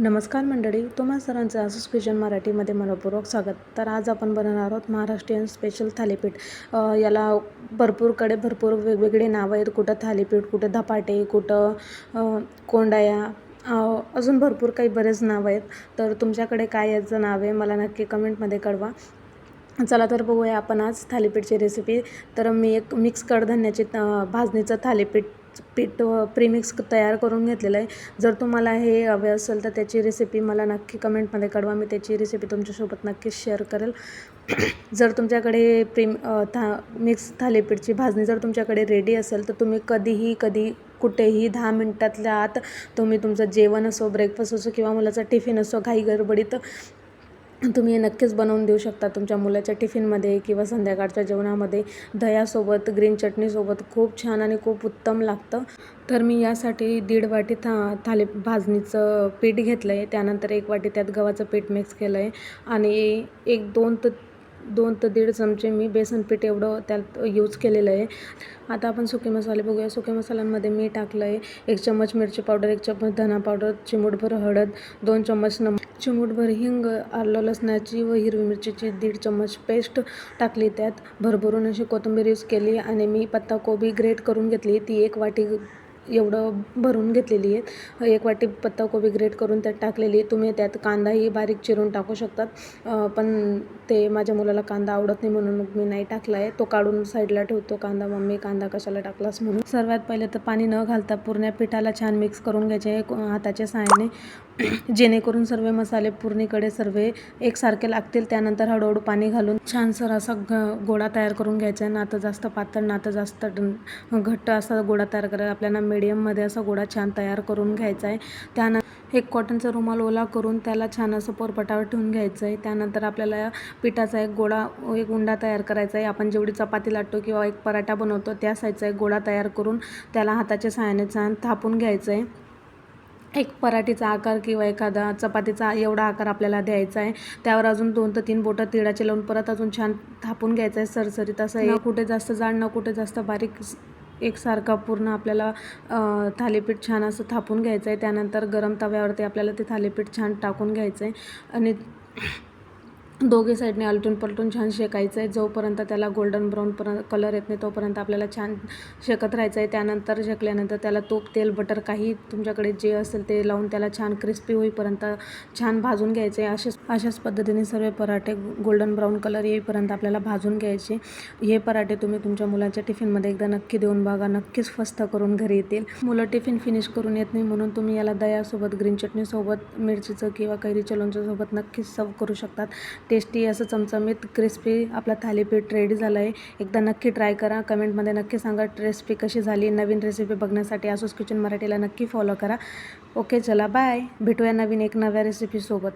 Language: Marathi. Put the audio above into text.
नमस्कार मंडळी तुम्हा सरांचं आसूस क्विजन मराठीमध्ये मनपूर्वक स्वागत. तर आज आपण बनवणार आहोत महाराष्ट्रीयन स्पेशल थालीपीठ. याला भरपूरकडे भरपूर वेगवेगळे नावं आहेत. कुठं थालीपीठ कुठं धपाटे कुठं कोंडाया अजून भरपूर काही बरेच नावं आहेत. तर तुमच्याकडे काय याचं नाव आहे मला नक्की कमेंटमध्ये कळवा. चला तर बघूया आपण आज थालीपीठची रेसिपी तर मी एक मिक्स कडधान्याचे भाजणीचं थालीपीठ पीठ प्रीमिक्स तयार करून घेतलेलं आहे. जर तुम्हाला हे हवे असेल तर त्याची रेसिपी मला नक्की कमेंटमध्ये कळवा. मी त्याची रेसिपी तुमच्यासोबत नक्कीच शेअर करेल. जर तुमच्याकडे प्रीम था मिक्स थालीपीठची भाजणी जर तुमच्याकडे रेडी असेल तर तुम्ही कधीही कधी कुठेही दहा मिनटातल्या आत तुम्ही तुमचं जेवण असो ब्रेकफास्ट असो किंवा मुलाचा टिफिन असो घाई गडबडीत तुम्ही हे नक्कीच बनवून देऊ शकता तुमच्या मुलाच्या टिफिनमध्ये किंवा संध्याकाळच्या जेवणामध्ये. दह्यासोबत ग्रीन चटणीसोबत खूप छान आणि खूप उत्तम लागतं. तर मी यासाठी दीड वाटी था थाली भाजणीचं पीठ घेतलं आहे त्यानंतर एक वाटी त्यात गव्हाचं पीठ मिक्स केलं आहे आणि एक दोन तर दोन ते दीड चमचे मी बेसन पीठ एवढं त्यात यूज केलेलं आहे. आता आपण सुके मसाले बघूया. सुके मसाल्यांमध्ये मी टाकलं आहे एक चम्मच मिरची पावडर एक चम्मच धना पावडर चिमूटभर हळद दोन चम्मच नमक चिमूटभर हिंग आलं लसणाची व हिरवी मिरचीची दीड चम्मच पेस्ट टाकली. त्यात भरभरून अशी कोथिंबीर यूज केली आणि मी पत्ताकोबी ग्रेट करून घेतली. ती एक वाटी एवढं भरून घेतलेली आहे. एक वाटी पत्ताकोबी ग्रेट करून त्यात टाकलेली. आहे तुम्ही त्यात कांदाही बारीक चिरून टाकू शकतात. पण ते माझ्या मुलाला कांदा आवडत नाही म्हणून मग मी नाही टाकला आहे. तो काढून साईडला ठेवतो. कांदा मम्मी कांदा कशाला टाकलास म्हणून. सर्वात पहिले तर पाणी न घालता पूर्ण पिठाला छान मिक्स करून घ्यायचे. हाताच्या सहाय्याने जेणेकरून सर्व मसाले पूर्णीकडे सर्व एकसारखे लागतील. त्यानंतर हळूहळू पाणी घालून छानसर असा घ गोळा तयार करून घ्यायचा आहे. ना तर जास्त पातळ ना तर जास्त घट्ट असा गोळा तयार करायचा. आपल्याला मिडियममध्ये असा गोळा छान तयार करून घ्यायचा आहे. त्यानंतर एक कॉटनचा रुमाल ओला करून त्याला छान असं पोरपटावर ठेवून घ्यायचं आहे. त्यानंतर आपल्याला पिठाचा एक गोळा एक उंडा तयार करायचा आहे. आपण जेवढी चपाती लाटतो किंवा एक पराठा बनवतो त्या साईजचा एक गोळा तयार करून त्याला हाताच्या सहाय्याने छान थापून घ्यायचं आहे. एक पराठीचा आकार किंवा एखादा चपातीचा एवढा आकार आपल्याला द्यायचा आहे. त्यावर अजून दोन ते तीन बोटं तिळाचे लावून परत अजून छान थापून घ्यायचं आहे सरसरीत. असं न कुठे जास्त जाड न कुठे जास्त बारीक एकसारखा पूर्ण आपल्याला थालीपीठ छान असं थापून घ्यायचं आहे. त्यानंतर गरम तव्यावरती आपल्याला ते थालीपीठ छान टाकून घ्यायचं आहे. आणि दोघे साईडने आलटून पलटून छान शेकायचं आहे. जोपर्यंत त्याला गोल्डन ब्राऊन पर्यंत कलर येत नाही तोपर्यंत आपल्याला छान शेकत राहायचं आहे. त्यानंतर शेकल्यानंतर त्याला तूप तेल बटर काही तुमच्याकडे जे असेल ते लावून त्याला छान क्रिस्पी होईपर्यंत छान भाजून घ्यायचे. आहे अशाच अशाच पद्धतीने सर्व पराठे गोल्डन ब्राऊन कलर येईपर्यंत आपल्याला भाजून घ्यायचे. हे पराठे तुम्ही तुमच्या मुलाच्या टिफिनमध्ये एकदा नक्की देऊन बघा. नक्कीच फस्त करून घरी येतील. मुलं टिफिन फिनिश करून येत नाही म्हणून तुम्ही याला दह्यासोबत ग्रीन चटणीसोबत मिरचीचं किंवा कैरीच्या लोणच्यासोबत नक्कीच सर्व करू शकतात. टेस्टी असं चमचमीत क्रिस्पी आपला थालीपीठ रेडी झालं आहे एकदा नक्की ट्राय करा. कमेंटमध्ये नक्की सांगा रेसिपी कशी झाली. नवीन रेसिपी बघण्यासाठी आसूस किचन मराठीला नक्की फॉलो करा. ओके चला बाय भेटूया नवीन एक नव्या रेसिपीसोबत